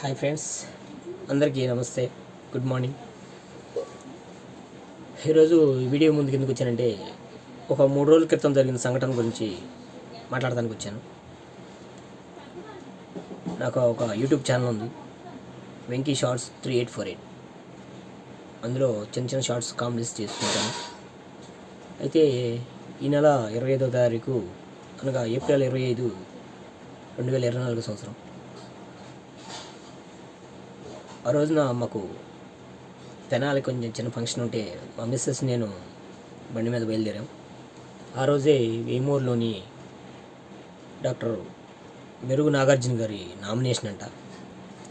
Hi friends అందరికీ నమస్తే good morning. ఈరోజు వీడియో ముందుకు ఎందుకు వచ్చానంటే ఒక మూడు రోజుల క్రితం జరిగిన సంఘటన గురించి మాట్లాడడానికి వచ్చాను. నాకు ఒక యూట్యూబ్ ఛానల్ ఉంది Venky shorts three eight four eight. అందులో చిన్న చిన్న షార్ట్స్ కామెడీస్ చేసుకుంటాను అయితే ఈ నెల ఇరవై ఐదో తారీఖు అనగా ఏప్రిల్ ఇరవై ఐదు రెండు వేల ఇరవై నాలుగు సంవత్సరం. ఆ రోజున మాకు తెనాలి కొంచెం చిన్న ఫంక్షన్ ఉంటే మా మిస్సెస్ నేను బండి మీద బయలుదేరాం. ఆ రోజే వేమూరులోని డాక్టర్ మెరుగు నాగార్జున గారి నామినేషన్ అంట.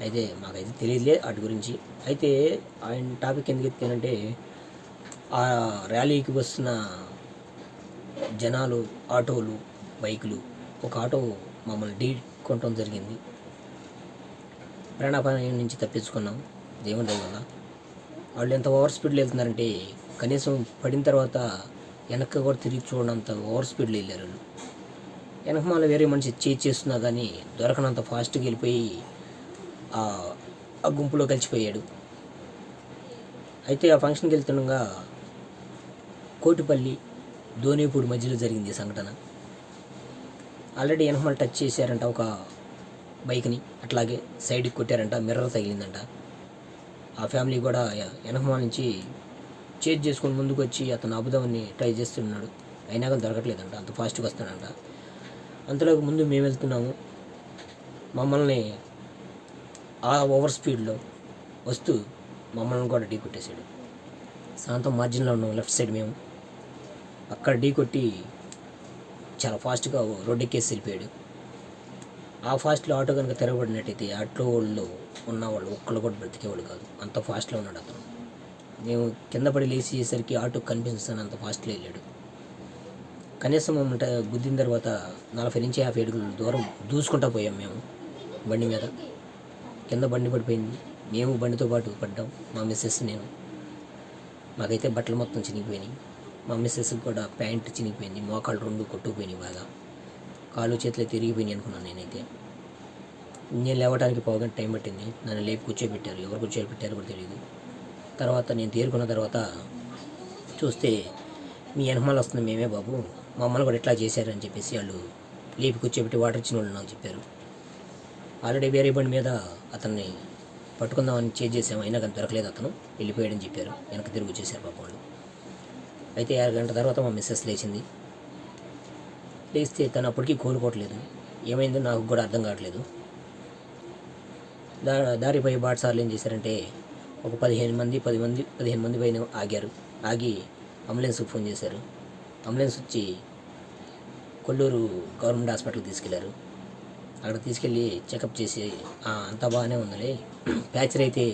అయితే మాకైతే తెలియదులే వాటి గురించి. అయితే ఆయన టాపిక్ ఎందుకు ఎత్తానంటే ఆ ర్యాలీకి వస్తున్న జనాలు ఆటోలు బైకులు ఒక ఆటో మమ్మల్ని ఢీ కొనటం జరిగింది. ప్రాణాపాయం నుంచి తప్పించుకున్నాం. దేవుని దయ వల్ల. వాళ్ళు ఎంత ఓవర్ స్పీడ్లో వెళ్తున్నారంటే కనీసం పడిన తర్వాత వెనక్కి కూడా తిరిగి చూడనంత ఓవర్ స్పీడ్లో వెళ్ళారు వాళ్ళు. వెనక మళ్ళీ వేరే మనిషి చేజ్ చేస్తున్నా కానీ దొరకనంత ఫాస్ట్గా వెళ్ళిపోయి ఆ గుంపులో కలిసిపోయాడు. అయితే ఆ ఫంక్షన్కి వెళ్తుండగా కోటిపల్లి ధోనిపూడి మధ్యలో జరిగింది ఈ సంఘటన. ఆల్రెడీ వెనకమాల టచ్ చేశారంట ఒక బైక్ని అట్లాగే సైడ్కి కొట్టారంట మిర్రర్ తగిలిందంట. ఆ ఫ్యామిలీ కూడా వెనకమాల నుంచి చేజ్ చేసుకొని ముందుకు వచ్చి అతను ఆపుదామని ట్రై చేస్తున్నాడు. అయినా కానీ దొరకట్లేదంట అంత ఫాస్ట్గా వస్తాడంట అంతలోకి ముందు మేము వెళ్తున్నాము. మమ్మల్ని ఆ ఓవర్ స్పీడ్లో వస్తూ మమ్మల్ని కూడా ఢీ కొట్టేశాడు. సాయంత్రం మార్జిన్లో ఉన్నాం లెఫ్ట్ సైడ్ మేము. అక్కడ ఢీ కొట్టి చాలా ఫాస్ట్గా రోడ్ ఎక్కేసి వెళ్ళిపోయాడు. ఆ ఫాస్ట్లో ఆటో కనుక తిరగబడినట్టయితే ఆటో వాళ్ళు ఉన్నవాళ్ళు ఒక్కళ్ళు కూడా బ్రతికేవాడు కాదు. అంత ఫాస్ట్లో ఉన్నాడు అతను. మేము కింద పడి లేచి ఆటో కనిపిస్తాను అంత ఫాస్ట్లో వెళ్ళాడు. కనీసం మమ్మల్ని గుద్దిన తర్వాత నలభై నుంచి యాభై అడుగులు దూరం దూసుకుంటా పోయాం మేము బండి మీద. కింద బండి పడిపోయింది. మేము బండితో పాటు పడ్డాం. మా మిస్సెస్ నేను. మాకైతే బట్టలు మొత్తం చినిగిపోయినాయి. మా మిస్సెస్కి కూడా ప్యాంట్ చినిగిపోయింది. మోకాళ్ళు రెండు కొట్టుకుపోయినాయి బాగా. కాళ్ళు చేతులు తిరిగిపోయినాయి అనుకున్నాను నేనైతే. నేను లేవడానికి పోగంట టైం పట్టింది. నన్ను లేపి కూర్చోబెట్టారు. ఎవరు కూర్చోబెట్టారు కూడా తెలియదు తర్వాత నేను తేరుకున్న తర్వాత చూస్తే మీ వెనకమాల వస్తుంది మేమే బాబు. మమ్మల్ని కూడా ఇట్లా చేశారని చెప్పేసి వాళ్ళు లేపి కూర్చోబెట్టి వాటర్ ఇచ్చిన వాళ్ళు నాకు చెప్పారు. ఆల్రెడీ వేరే బండి మీద అతన్ని పట్టుకుందామని చేజ్ చేసాము అయినా కానీ దొరకలేదు అతను. వెళ్ళిపోయాడని చెప్పారు. వెనక తిరిగి వచ్చేసారు పాప వాళ్ళు. అయితే అరగంట తర్వాత మా మిస్సెస్ లేచింది. ఇస్తే తను అప్పటికీ కోలుకోవట్లేదు. ఏమైందో నాకు కూడా అర్థం కావట్లేదు. దా దారిపై బాటసార్లు ఏం చేశారంటే ఒక పదిహేను మంది పది మంది పదిహేను మంది పైన ఆగారు. ఆగి అంబులెన్స్కి ఫోన్ చేశారు. అంబులెన్స్ వచ్చి కొల్లూరు గవర్నమెంట్ హాస్పిటల్కి తీసుకెళ్ళారు. అక్కడ తీసుకెళ్ళి చెకప్ చేసి అంతా బాగానే ఉందిలే. ప్యాచర్ అయితే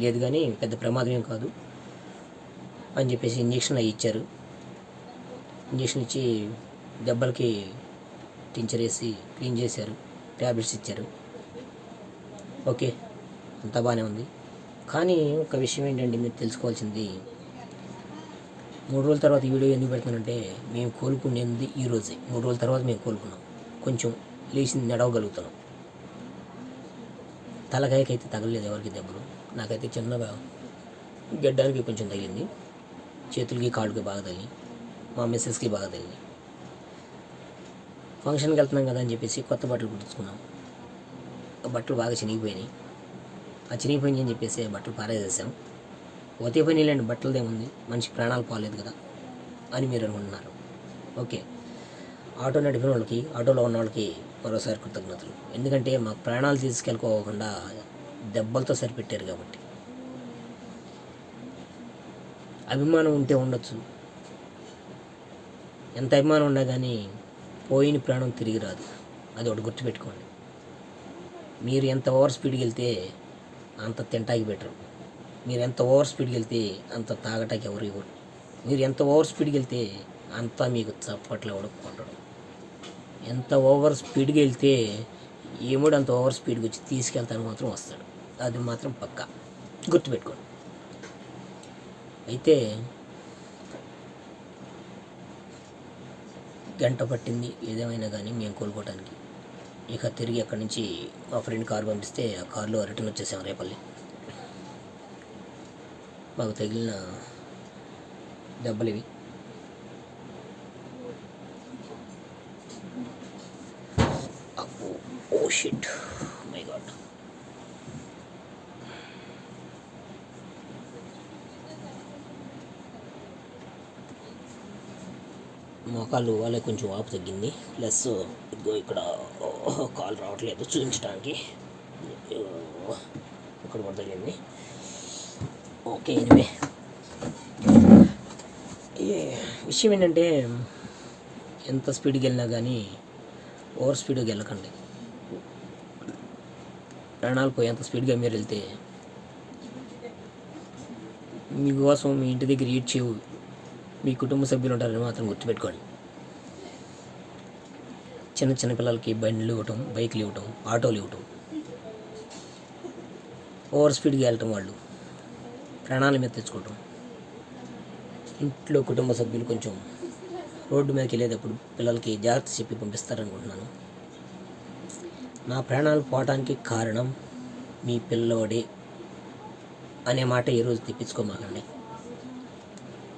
లేదు కానీ పెద్ద ప్రమాదం ఏం కాదు అని చెప్పేసి ఇంజక్షన్ అవి ఇచ్చారు. ఇంజక్షన్ ఇచ్చి దెబ్బలకి టించర్ వేసి క్లీన్ చేశారు ట్యాబ్లెట్స్ ఇచ్చారు. ఓకే అంతా బాగానే ఉంది. కానీ ఒక విషయం ఏంటంటే మీరు తెలుసుకోవాల్సింది? మూడు రోజుల తర్వాత ఈ వీడియో ఎందుకు పెడుతున్నానంటే మేము కోలుకునేది ఈ రోజే. మూడు రోజుల తర్వాత మేము కోలుకున్నాం. కొంచెం లేచి నడవగలుగుతున్నాం. తలకాయకైతే తగలలేదు ఎవరికి దెబ్బలు. నాకైతే చిన్నగా గడ్డానికి కొంచెం తగిలింది. చేతులకి కాళ్ళకి బాగా తగిలి మా మిస్సెస్కి బాగా తగిలి ఫంక్షన్కి వెళ్తున్నాం కదా అని చెప్పేసి కొత్త బట్టలు కుట్టించుకున్నాం. ఆ బట్టలు బాగా చినిగిపోయినాయి. ఆ చినిగిపోయినాయి అని చెప్పేసి బట్టలు పారేసేసాం. పోతే పని లేండి బట్టలదేముంది మనిషి ప్రాణాలు పోలేదు కదా అని మీరు అనుకుంటున్నారు. ఓకే. ఆటో నడిపిన వాళ్ళకి ఆటోలో ఉన్న వాళ్ళకి మరోసారి కృతజ్ఞతలు. ఎందుకంటే మా ప్రాణాలు తీసుకెళ్ళకోకుండా దెబ్బలతో సరిపెట్టారు కాబట్టి. అభిమానం ఉంటే ఉండొచ్చు. ఎంత అభిమానం ఉన్నా కానీ పోయిన ప్రాణం తిరిగి రాదు. అది ఒకటి గుర్తుపెట్టుకోండి. మీరు ఎంత ఓవర్ స్పీడ్కి వెళ్తే అంత తింటాకి బెటర్. మీరు ఎంత ఓవర్ స్పీడ్కి వెళ్తే అంత తాగటానికి ఎవరు ఇవ్వరు. మీరు ఎంత ఓవర్ స్పీడ్కి వెళ్తే అంతా మీకు చప్పట్లు ఎవడు ఎంత ఓవర్ స్పీడ్కి వెళ్తే ఏముడు అంత ఓవర్ స్పీడ్కి వచ్చి తీసుకెళ్తాను మాత్రం వస్తాడు. అది మాత్రం పక్కా. గుర్తుపెట్టుకోండి. అయితే గంట పట్టింది. ఏదేమైనా కానీ మేము కోలుకోవటానికి. ఇక తిరిగి అక్కడి నుంచి మా ఫ్రెండ్ కార్ పంపిస్తే ఆ కారులో రిటర్న్ వచ్చేసాం రేపల్లి. మాకు తగిలిన దెబ్బలు ఇవి ఓ షిట్ మై గాడ్ మోకాళ్ళు వాళ్ళకి కొంచెం వాపు తగ్గింది. ప్లస్ ఇదిగో ఇక్కడ కాల్ రావట్లేదు చూపించడానికి. ఇక్కడ కూడా తగ్గింది ఓకే ఎనివే విషయం ఏంటంటే ఎంత స్పీడ్కి వెళ్ళినా కానీ ఓవర్ స్పీడ్గా వెళ్ళకండి. ప్రాణాలు పోయేంత స్పీడ్గా మీరు వెళ్తే మీకోసం మీ ఇంటి దగ్గర ఈడ్ చేయవు మీ కుటుంబ సభ్యులు ఉంటారని మాత్రం గుర్తుపెట్టుకోండి. చిన్న చిన్న పిల్లలకి బండ్లు ఇవ్వటం బైక్లు ఇవ్వటం ఆటోలు ఇవ్వటం. ఓవర్ స్పీడ్గా వెళ్ళటం వాళ్ళు. ప్రాణాల మీద తెచ్చుకోవటం. ఇంట్లో కుటుంబ సభ్యులు కొంచెం రోడ్డు మీదకి వెళ్ళేటప్పుడు పిల్లలకి జాగ్రత్త చెప్పి పంపిస్తారనుకుంటున్నాను. నా ప్రాణాలు పోవటానికి కారణం మీ పిల్లోడే అనే మాట ఈరోజు తెప్పించుకోమాకండి.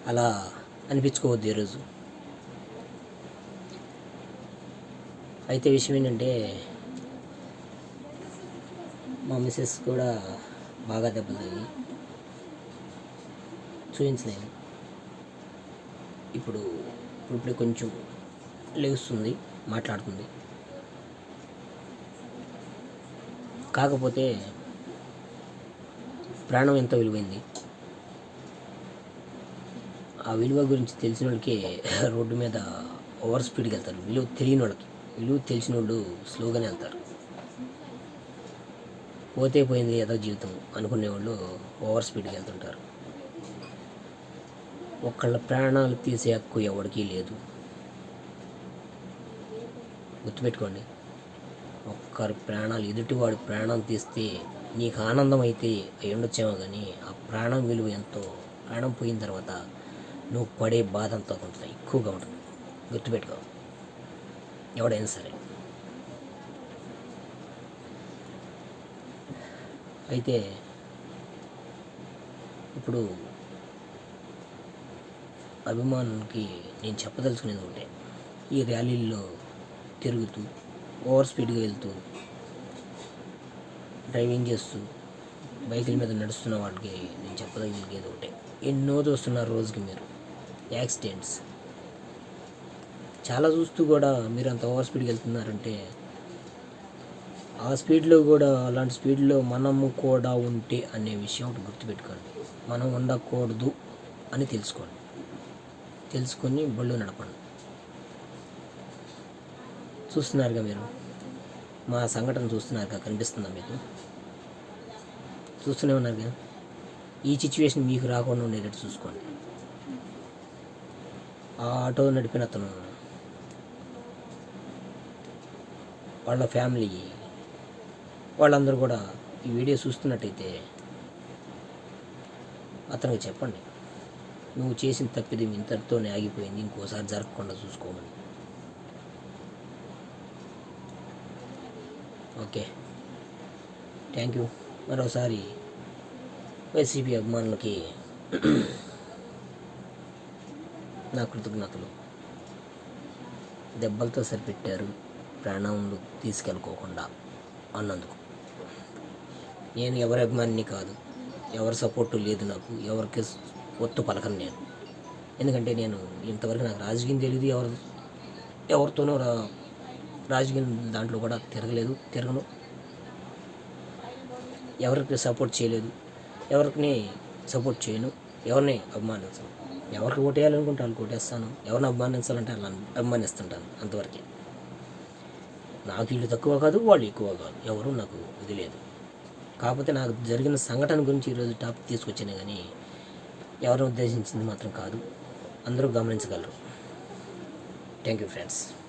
అలా అనిపించుకోవద్దు ఈరోజు. అయితే విషయం ఏంటంటే మా మిస్సెస్ కూడా బాగా దెబ్బతాయి చూపించలేను ఇప్పుడు ఇప్పుడు కొంచెం లేస్తుంది మాట్లాడుతుంది. కాకపోతే ప్రాణం ఎంత విలువైంది. ఆ విలువ గురించి తెలిసిన వాళ్ళకి రోడ్డు మీద ఓవర్ స్పీడ్కి వెళ్తారు. విలువ తెలియని వాళ్ళకి విలువ తెలిసిన వాళ్ళు స్లోగానే వెళ్తారు పోతే పోయింది ఏదో జీవితం అనుకునే వాళ్ళు ఓవర్ స్పీడ్కి వెళ్తుంటారు. ఒకళ్ళ ప్రాణాలు తీసే హక్కు ఎవరికీ లేదు. గుర్తుపెట్టుకోండి ఒక్కరి ప్రాణాలు ఎదుటివాడి ప్రాణం తీస్తే నీకు ఆనందం అయితే అయి ఉండొచ్చేమో కానీ ఆ ప్రాణం విలువ ఎంతో. ప్రాణం పోయిన తర్వాత నువ్వు పడే బాధ అంతా ఉంటుంది ఎక్కువగా ఉంటుంది. గుర్తుపెట్టుకో. ఎవడైనా సరే. అయితే ఇప్పుడు అభిమానులకి నేను చెప్పదలుచుకునేది ఒకటే. ఈ ర్యాలీల్లో తిరుగుతూ ఓవర్ స్పీడ్గా వెళ్తూ డ్రైవింగ్ చేస్తూ బైకుల మీద నడుస్తున్న వాటికి నేను చెప్పదలిగేది ఒకటే. ఎన్నో చూస్తున్నారు రోజుకి మీరు. యాక్సిడెంట్స్. చాలా చూస్తూ కూడా మీరు అంత ఓవర్ స్పీడ్కి వెళ్తున్నారంటే ఆ స్పీడ్లో కూడా అలాంటి స్పీడ్లో మనము కూడా ఉంటే అనే విషయం ఒకటి గుర్తుపెట్టుకోండి. మనం ఉండకూడదు అని తెలుసుకోండి. తెలుసుకొని బళ్ళు నడపండి. చూస్తున్నారుగా మీరు? మా సంఘటన చూస్తున్నారుగా? కనిపిస్తుందా మీకు? చూస్తూనే ఉన్నారుగా? ఈ సిచ్యువేషన్ మీకు రాకుండా ఉండేటట్టు చూసుకోండి. ఆ ఆటో నడిపిన అతను వాళ్ళ ఫ్యామిలీ వాళ్ళందరూ కూడా ఈ వీడియో చూస్తున్నట్టయితే అతనికి చెప్పండి. నువ్వు చేసిన తప్పిది ఇంతటితోనే ఆగిపోయింది ఇంకోసారి జరగకుండా చూసుకోమని. ఓకే. Thank you. మరోసారి వైసీపీ అభిమానులకి నా కృతజ్ఞతలు. దెబ్బలతో సరిపెట్టారు. ప్రాణములు తీసుకెళ్ళుకోకుండా అన్నందుకు. నేను ఎవరి అభిమానిని కాదు ఎవరి సపోర్టు లేదు నాకు ఎవరికి ఒత్తు పలకను నేను. ఎందుకంటే నేను ఇంతవరకు నాకు రాజకీయం తెలియదు ఎవరు ఎవరితోనూ రా రాజకీయం దాంట్లో కూడా తిరగలేదు తిరగను. ఎవరికి సపోర్ట్ చేయలేదు ఎవరికి సపోర్ట్ చేయను ఎవరిని అభిమానించను. ఎవరికి ఓటేయాలనుకుంటే వాళ్ళకి ఓటేస్తాను ఎవరిని అభిమానించాలంటే వాళ్ళని అభిమానిస్తుంటాను అంతవరకే. నాకు వీళ్ళు తక్కువ కాదు వాళ్ళు ఎక్కువ కాదు. ఎవరు నాకు ఇది లేదు. కాకపోతే నాకు జరిగిన సంఘటన గురించి ఈరోజు టాపిక్ తీసుకొచ్చాను కానీ ఎవరు ఉద్దేశించింది మాత్రం కాదు. అందరూ గమనించగలరు. Thank you friends